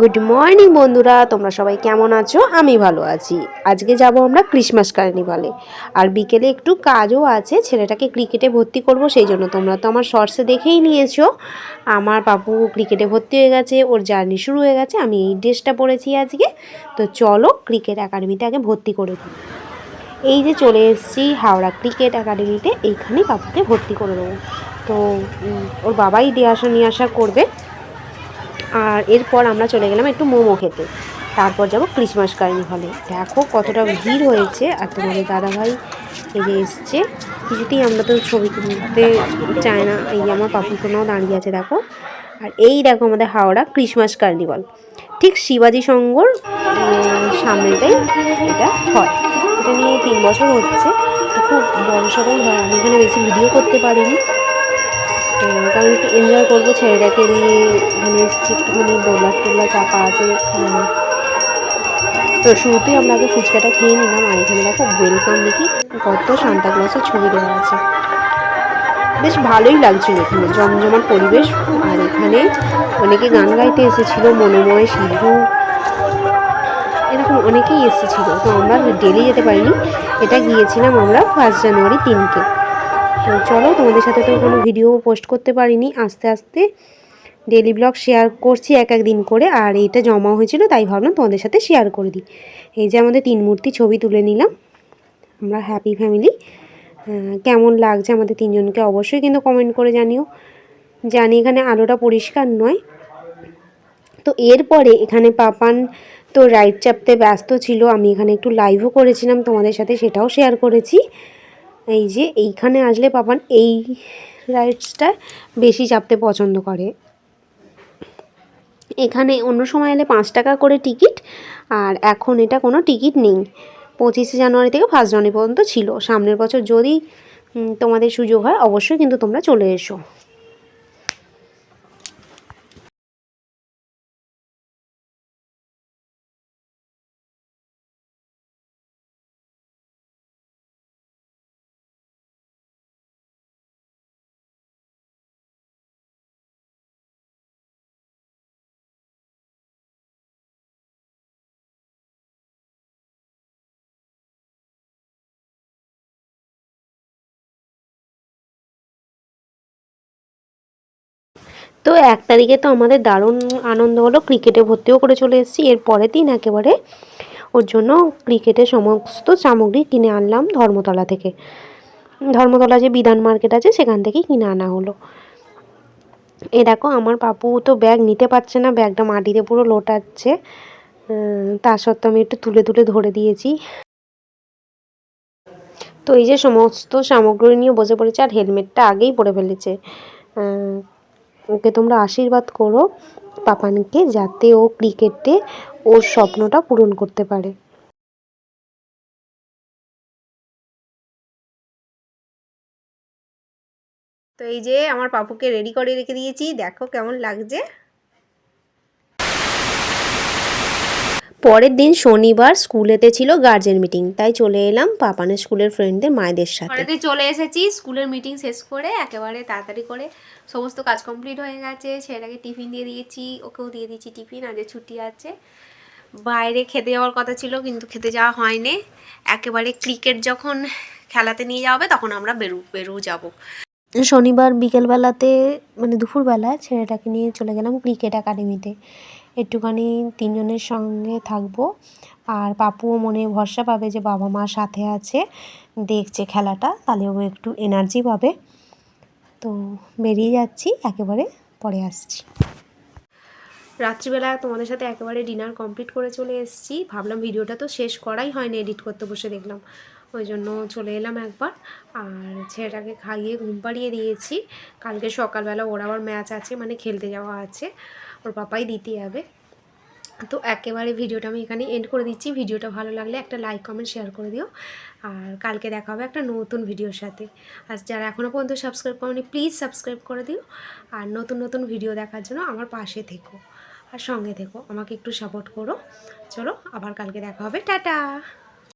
Good morning বন্ধুরা। তোমরা সবাই কেমন আছো? আমি ভালো আছি। আজকে যাব আমরা ক্রিসমাস কার্নিভালে আর বিকেলে একটু কাজও আছে, ছেলেটাকে ক্রিকেটে ভর্তি করব, সেই জন্য তোমরা তো আমার শর্টসে দেখেই নিয়েছো। আমার বাবু ক্রিকেটে ভর্তি হয়ে গেছে, ওর জার্নি শুরু হয়ে গেছে, আমি এই ড্রেসটা পরেছি আজকে। তো চলো ক্রিকেট একাডেমিতে আগে ভর্তি করে দিই এই যে চলে এসেছি হাওড়া ক্রিকেট একাডেমিতে এইখানেই বাবুকে ভর্তি করে দেবো। তো ওর বাবাই দিয়ে আসা নিয়ে আসা করবে। আর এরপর আমরা চলে গেলাম একটু মোমো খেতে। তারপর যাব ক্রিসমাস কার্নিভালে। দেখো কতটা ভিড় হয়েছে আর তোমাদের দাদাভাই এই যে এসছে। কিছুতেই আমরা তো ছবি তুলতে চাই না। এই আমার পাপুর কোনাও দাঁড়িয়ে আছে দেখো। আর এই দেখো আমাদের হাওড়া ক্রিসমাস কার্নিভাল। ঠিক শিবাজি উম, সামনেটাই এটা হয়। এটা নিয়ে তিন বছর হচ্ছে। খুব বড় সড়ো হয়। আমি এখানে বেশি ভিডিও করতে পারিনি। কারণ একটু এনজয় করব ছেলেটাকে নিয়ে। এখানে এসেছি, একটুখানি দোলা টোলা চাপা আছে তো শুরুতেই আমরা আগে ফুচকাটা খেয়ে নিলাম, আর এখানে দেখো ওয়েলকাম দেখি, কত সান্তা ক্লসের ছবি দেওয়া আছে। বেশ ভালোই লাগছিল এখানে, জমজমাট পরিবেশ। আর এখানে অনেকে গান গাইতে এসেছিল, মনোময় সিধু এরকম অনেকেই এসেছিল, তো আমরা ডেলি যেতে পারিনি। এটা গিয়েছিলাম আমরা ফার্স্ট জানুয়ারি তিনকে। তো চলো, তোমাদের সাথে তো কোনো ভিডিও পোস্ট করতে পারিনি। আস্তে আস্তে ডেলি ব্লগ শেয়ার করছি এক এক দিন করে, আর এইটা জমা হয়েছিল, তাই ভাবলাম তোমাদের সাথে শেয়ার করে দিই। এই যে আমাদের তিন মূর্তি ছবি তুলে নিলাম, আমরা হ্যাপি ফ্যামিলি কেমন লাগছে আমাদের তিনজনকে অবশ্যই কিন্তু কমেন্ট করে জানিও। জানি এখানে আলোটা পরিষ্কার নয়। তো এরপরে এখানে পাপান তো রাইড চাপতে ব্যস্ত ছিল, আমি এখানে একটু লাইভও করেছিলাম তোমাদের সাথে, সেটাও শেয়ার করেছি। এই যে এইখানে আসলে পাপান এই রাইডসটা বেশি চাপতে পছন্দ করে। এখানে অন্য সময় এলে পাঁচ টাকা করে টিকিট, আর এখন এটা কোনো টিকিট নেই। পঁচিশে জানুয়ারি থেকে ফার্স্ট জানুয়ারি পর্যন্ত ছিল। সামনের বছর যদি তোমাদের সুযোগ হয়, অবশ্যই কিন্তু তোমরা চলে এসো। তো এক তারিখে তো আমাদের দারুণ আনন্দ হলো। ক্রিকেটে ভর্তিও করে চলে এসেছি। এর পরের দিন একেবারে ওর জন্য ক্রিকেটের সমস্ত সামগ্রী কিনে আনলাম ধর্মতলা থেকে। ধর্মতলা যে বিধান মার্কেট আছে, সেখান থেকেই কিনে আনা হলো। এ দেখো, আমার পাপু তো ব্যাগ নিতে পারছে না, ব্যাগটা মাটিতে পুরো লোটাচ্ছে। তা সত্ত্বেও আমি একটু তুলে তুলে ধরে দিয়েছি। তো এই যে সমস্ত সামগ্রী নিয়ে বসে পড়েছে, আর হেলমেটটা আগেই পরে ফেলেছে। ওকে তোমরা আশীর্বাদ করো পাপানকে যাতে ও ক্রিকেটে ওর স্বপ্নটা পূরণ করতে পারে। তো এই যে আমার পাপুকে রেডি করে রেখে দিয়েছি, দেখো কেমন লাগছে। পরের দিন শনিবার স্কুলেতে ছিল গার্জেন মিটিং তাই চলে এলাম পাপানের স্কুলের ফ্রেন্ডদের মায়েদের সাথে। চলে এসেছি স্কুলের মিটিং শেষ করে একেবারে তাড়াতাড়ি করে সমস্ত কাজ কমপ্লিট হয়ে গেছে ছেলেটাকে টিফিন দিয়ে দিয়েছি ওকেও দিয়ে দিয়েছি টিফিন আজ ছুটি আছে। বাইরে খেতে যাওয়ার কথা ছিল কিন্তু খেতে যাওয়া হয়নি। একেবারে ক্রিকেট যখন খেলাতে নিয়ে যাওয়া হবে তখন আমরা বেরু বেরু যাব। শনিবার বিকেলবেলাতে মানে দুপুরবেলা ছেলেটাকে নিয়ে চলে গেলাম ক্রিকেট একাডেমিতে একটুখানি তিনজনের সঙ্গে থাকব। আর পাপুও মনে ভরসা পাবে যে বাবা মা সাথে আছে, দেখছে খেলাটা, তাহলে ও একটু এনার্জি পাবে। তো বেরিয়ে যাচ্ছি, একেবারে পরে আসছি। রাত্রিবেলা তোমাদের সাথে একেবারে ডিনার কমপ্লিট করে চলে এসেছি। ভাবলাম ভিডিওটা তো শেষ করাই হয়নি এডিট করতে বসে দেখলাম। ওই জন্য চলে এলাম একবার। আর ছেলেটাকে খাইয়ে ঘুম পাড়িয়ে দিয়েছি। কালকে সকালবেলা ওর আবার ম্যাচ আছে মানে খেলতে যাওয়া আছে। ওর পাপাই দিতে যাবে। তো একেবারে ভিডিওটা আমি এখানে এন্ড করে দিচ্ছি। ভিডিওটা ভালো লাগলে একটা লাইক কমেন্ট শেয়ার করে দিও। আর কালকে দেখা হবে একটা নতুন ভিডিওর সাথে। আর যারা এখনও পর্যন্ত সাবস্ক্রাইব করনি প্লিজ সাবস্ক্রাইব করে দিও। আর নতুন নতুন ভিডিও দেখার জন্য আমার পাশে থেকো। আর সঙ্গে থেকো, আমাকে একটু সাপোর্ট করো। চলো, আবার কালকে দেখা হবে। টাটা!